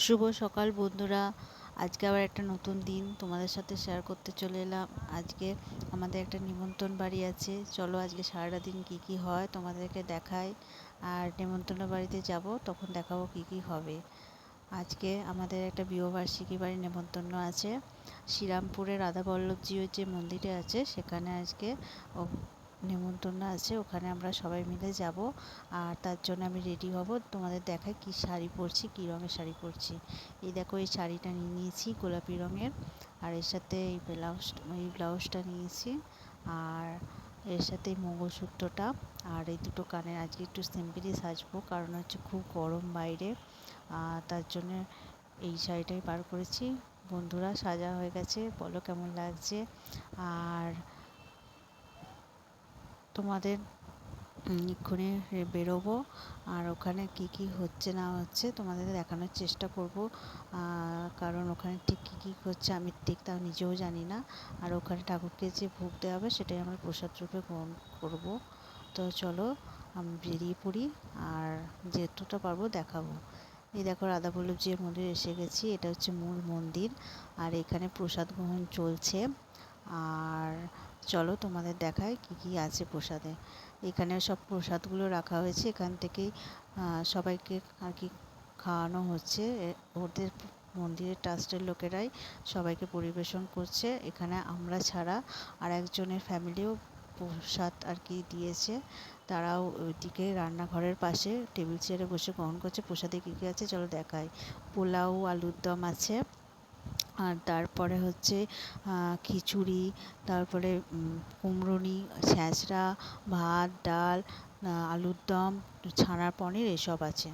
শুভ সকাল বন্ধুরা। আজকে আবার একটা নতুন দিন তোমাদের সাথে শেয়ার করতে চলে এলাম। আজকে আমাদের একটা নিমন্ত্রণ বাড়ি আছে। চলো আজকে সারাটা দিন কী কী হয় তোমাদেরকে দেখাই। আর নিমন্ত্রণ বাড়িতে যাব, তখন দেখাবো কী কী হবে। আজকে আমাদের একটা বিবাহবার্ষিকী বাড়ি নেমন্তন্ন আছে। শ্রীরামপুরে রাধাবল্লভজিও যে মন্দিরে আছে, সেখানে আজকে নেমন্তন্ন আছে, ওখানে আমরা সবাই মিলে যাব। আর তার জন্য আমি রেডি হব। তোমাদের দেখাই কি শাড়ি পরছি, কী রঙের শাড়ি পরছি। এই দেখো, এই শাড়িটা নিয়ে নিয়েছি গোলাপি রঙের। আর এর সাথে এই ব্লাউজ, এই ব্লাউজটা নিয়েছি। আর এর সাথে মঙ্গলসূত্রটা আর এই দুটো কানের আজকে একটু সিম্পলি সাজবো, কারণ হচ্ছে খুব গরম বাইরে। তার জন্য এই শাড়িটাই বার করেছি। বন্ধুরা, সাজা হয়ে গেছে, বলো কেমন লাগছে? আর তোমাদের এক্ষুনি বেরোবো। আর ওখানে কি কি হচ্ছে না হচ্ছে তোমাদের দেখানোর চেষ্টা করব। কারণ ওখানে ঠিক কী কী হচ্ছে আমি ঠিক তাও নিজেও জানি না। আর ওখানে ঠাকুরকে যে ভোগ দেওয়া হবে সেটাই আমরা প্রসাদ রূপে গ্রহণ করব। তো চলো, আমি বেরিয়ে পড়ি আর যেটুটা পারব দেখাবো। এই দেখো রাধাবল্লভজির মন্দির এসে গেছি, এটা হচ্ছে মূল মন্দির। আর এখানে প্রসাদ গ্রহণ চলছে। আর চলো তোমাদের দেখায় কি কি আছে প্রসাদে। এখানে সব প্রসাদগুলো রাখা হয়েছে, এখান থেকেই সবাইকে আর কি খাওয়ানো হচ্ছে। ওদের মন্দিরের ট্রাস্টের লোকেরাই সবাইকে পরিবেশন করছে। এখানে আমরা ছাড়া আর একজনের ফ্যামিলিও প্রসাদ আর কি দিয়েছে। তারাও ওইদিকে রান্নাঘরের পাশে টেবিল চেয়ারে বসে গ্রহণ করছে। প্রসাদে কী কী আছে চলো দেখাই। পোলাও আলুর দম আছে। আর তারপরে হচ্ছে খিচুড়ি, তারপরে কুমড়োনি ছ্যাঁচড়া ভাত, ডাল আলুর দম, ছানার পনির এসব আছে।